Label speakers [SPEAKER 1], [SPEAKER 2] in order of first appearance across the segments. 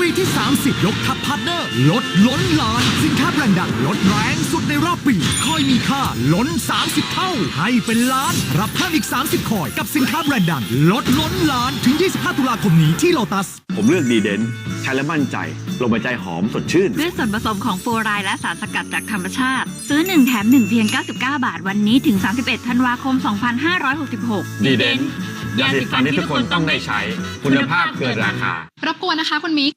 [SPEAKER 1] ปีที่ 30 ยกทัพพาร์ทเนอร์ ลดล้นล้าน สินค้าแบรนด์ดังลดแรงสุดในรอบปี คอยมีค่าล้น 30 เท่า ให้เป็นล้าน รับเพิ่มอีก 30 คอย กับสินค้าแบรนด์ดัง ลดล้นล้านถึง 25 ตุลาคมนี้ที่โลตัส
[SPEAKER 2] ผมเลือกดีเดนใช้แล้วมั่นใจลงไปใจหอมสดชื่น
[SPEAKER 3] ด้วยส่วนผสมของฟลูออไรด์และสารสกัดจากธรรมชาติ ซื้อ 1 แถม 1 เพียง 99 บาท วันนี้ถึง 31 ธันวาคม 2566
[SPEAKER 4] ดีเด่น ยาสีฟันที่ทุกคนต้องได้ใช้คุณภาพเกินราคา
[SPEAKER 5] รบกวนนะคะคุณมิก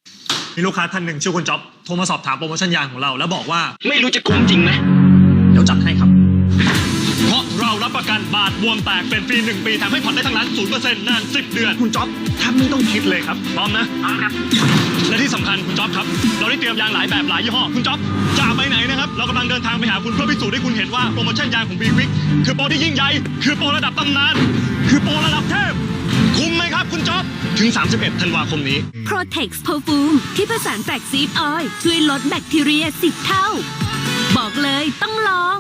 [SPEAKER 6] มีลูกค้าท่านหนึ่งชื่อคุณจ๊อบโทรมาสอบถามโปรโมชั่นยางของเรา แล้วบอกว่า
[SPEAKER 7] ไม่รู้จะคุ้มจริงไหม
[SPEAKER 6] เดี๋ยวจัดให้ครับ เพราะเรารับประกันบาดบวมแตกเป็นฟรี1ปีทำให้ผ่อนได้ทั้งร้าน0%นาน10เดือนคุณจ๊อบแทบไม่ต้องคิดเลยครับพร้อมนะพร้อมครับและที่สำคัญคุณจ๊อบครับ เราได้เตรียมยางหลายแบบหลายยี่ห้อคุณจ๊อบจะเอาไปไหนนะครับ เรากำลังเดินทางไปหาคุณเพื่อพิสูจน์ให้คุณเห็นว่าโปรโมชั่นยางของบีวิกคือโปรที่ยิ่งใหญ่ คือโปรระดับตำนาน คือโปรระดับเทพ คุ้มไหมครับคุณจ๊อบ ถึง 31 ธันวาคมนี้
[SPEAKER 8] Protex Perfume ที่ผสานแฟลกซีดออยล์ช่วยลดแบคทีเรีย10เท่า บอกเลยต้องลอง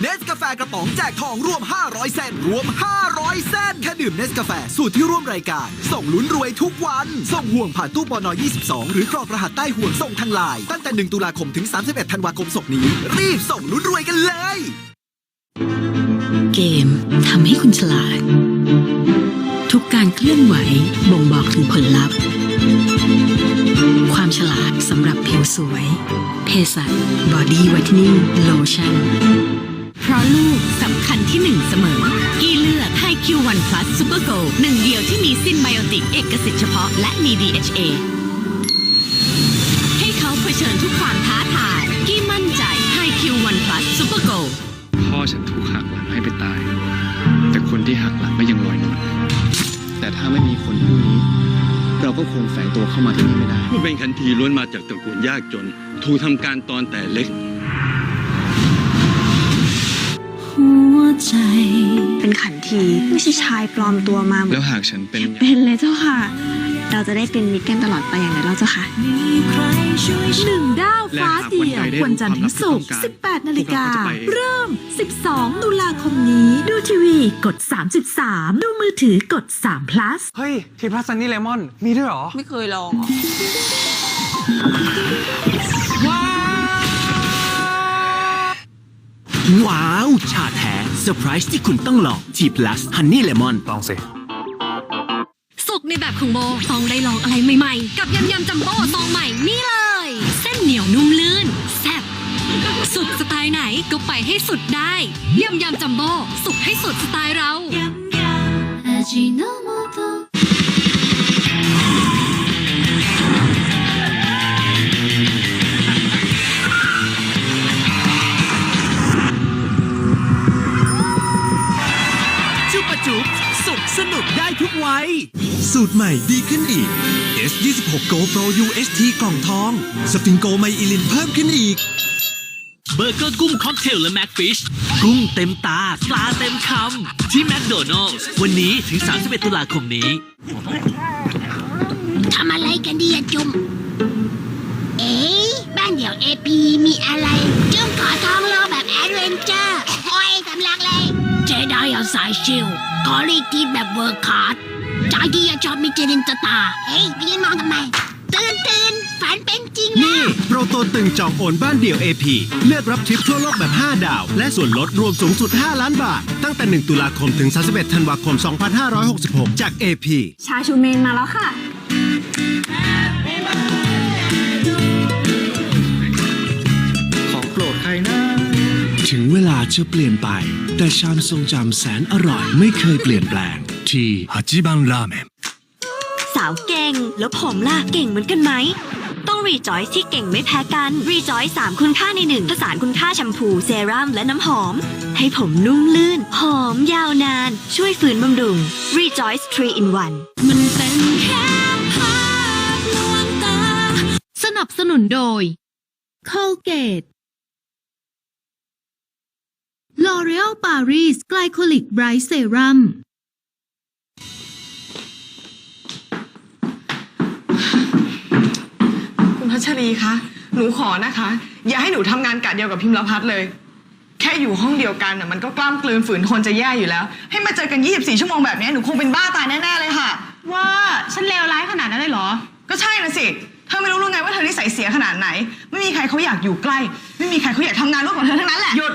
[SPEAKER 1] เนสกาแฟกระป๋องแจกทองรวม 500เซนรวม 500เซนแค่ดื่มเนสกาแฟสูตรที่ร่วมรายการ ส่งลุ้นรวยทุกวัน ส่งห่วงผ่านตู้ปอนอ22 หรือกรอกรหัสใต้ห่วงส่งทางไลน์ตั้งแต่ 1 ตุลาคมถึง 31 ธันวาคมศกนี้ รีบส่งลุ้นรวยกันเลย
[SPEAKER 9] เกมทำให้คุณฉลาดทุกการเค ลื่อนไหวบ่งบอกถึงผลลัพธ์ ความฉลาดสำหรับผิวสวย เพสัตบอดี้ไวท์นิ่งโลชั่น เพราะลูกสำคัญที่หนึ่งเสมอ กี่เลือกให้ Q1 Plus Super Go หนึ่งเดียวที่มีซินไบโอติกเอกสิทธิ์เฉพาะและมี DHA
[SPEAKER 10] แต่ถ้าไม่มีคนผู้นี้ เราก็คงแฝงตัวเข้ามาที่นี่ไม่ได้
[SPEAKER 11] ผู้เป็นขันทีล้วนมาจากตระกูลยากจน ถูกทำการตอนแต่เล็ก
[SPEAKER 9] หัวใจ
[SPEAKER 12] เป็นขันทีไม่ใช่ชายปลอมตัวมาเหมื
[SPEAKER 10] แล้
[SPEAKER 12] อน
[SPEAKER 10] วหากฉันเป็น
[SPEAKER 12] เป็นเลยเจ้าค่ะ เราจะได้เป็นมิตรกันตลอดไปอย่างไรเล่าเจ้าค่ะ
[SPEAKER 8] หนึ่งดาวฟ้าเดียว
[SPEAKER 10] และหากวันใดได้รู้
[SPEAKER 8] วันจันทร์ถึงศุกร์
[SPEAKER 10] ความลับที่ต้องการ
[SPEAKER 8] 18 นาฬิกา
[SPEAKER 10] พวกเราก็จะไป
[SPEAKER 8] เริ่ม 12 ตุลาคมนี้ ดูทีวีกด 33 ดูมือถือกด3 plus
[SPEAKER 4] เฮ้ย ทีพลัสซันนี่เลมอน มีด้วยเหรอ
[SPEAKER 5] ไม่เคยลอง
[SPEAKER 1] ว้าว ชาแท้เซอร์ไพรส์ที่คุณต้องลอง G plus Honey Lemon
[SPEAKER 4] ลองสิ
[SPEAKER 8] สุก ในแบบของโบต้องได้ลองอะไรใหม่ๆ กับยำยำจัมโบ้ซองใหม่นี่เลย เส้นเหนียวนุ่มลื่นแซ่บสุดสไตล์ไหนก็ไปให้สุดได้ยำยำจัมโบ้สุกให้สุดสไตล์เรา
[SPEAKER 1] จุ สุขสนุกได้ทุกวัย สูตรใหม่ดีขึ้นอีก S26 Go Pro UST กล่องทอง สฟิงโกไมอิลินเพิ่มขึ้นอีก
[SPEAKER 7] เบอร์เกอร์กุ้งค็อกเทลและแม็กฟิช กุ้งเต็มตา ปลาเต็มคำ ที่แมคโดนัลล์วันนี้ถึง 31 ตุลาคมนี้
[SPEAKER 8] ทำอะไรกันดีอะจุม เอ๊ะบ้านเดี่ยวเอพีมีอะไร จุมขอทองโลแบบแอดเวนเจอร์ สายชิลขอรีทีแบบเวิร์คคาร์ดใจที่จะชอบมิเจลินจะตาเฮ้ยไปยืนมองทำไม ตื่นตื่นฝันเป็นจริงแล้
[SPEAKER 1] นี่
[SPEAKER 8] ว
[SPEAKER 1] โปรโตตึงจองโอนบ้านเดี่ยว AP เลือกรับทริปทั่วโลกแบบ 5 ดาว และส่วนลดรวมสูงสุด 5 ล้านบาท ตั้งแต่ 1 ตุลาคมถึง 31 ธันวาคม 2566 จาก AP
[SPEAKER 12] ชาชูเมนมาแล้วค่ะ
[SPEAKER 1] ถึงเวลาจะเปลี่ยนไป แต่ชามทรงจำแสนอร่อยไม่เคยเปลี่ยนแปลง ที่ฮัจิบังราเมน
[SPEAKER 8] สาวเก่งแล้วผมล่ะ เก่งเหมือนกันไหม ต้องรีจอยที่เก่งไม่แพ้กัน รีจอยสามคุณค่าในหนึ่งผสานคุณค่าแชมพูเซรั่มและน้ำหอม ให้ผมนุ่มลื่น หอมยาวนาน ช่วยฝืนบำรุง Rejoice 3 in 1
[SPEAKER 9] มันเป็นแค่ภาพลวงตา
[SPEAKER 8] สนับสนุนโดย Colgate L'Oreal Paris Glycolic Bright Serum
[SPEAKER 5] คุณพัชรีคะ หนูขอนะคะ อย่าให้หนูทำงานกะเดียวกับพิมพ์ละพัฒน์เลย แค่อยู่ห้องเดียวกันน่ะมันก็กล้ามกลืนฝืนทนจะแย่อยู่แล้ว ให้มาเจอกัน 24 ชั่วโมงแบบนี้หนูคงเป็นบ้าตายแน่ ๆ เลยค่ะ ว่าฉันเลวร้ายขนาดนั้นเลยเหรอ ก็ใช่นะสิ เธอไม่รู้หรือไงว่าเธอนิสัยเสียขนาดไหน ไม่มีใครเขาอยากอยู่ใกล้ ไม่มีใครเขาอยากทำงานร่วมกับเธอทั้งนั้นแหละ
[SPEAKER 13] หยุด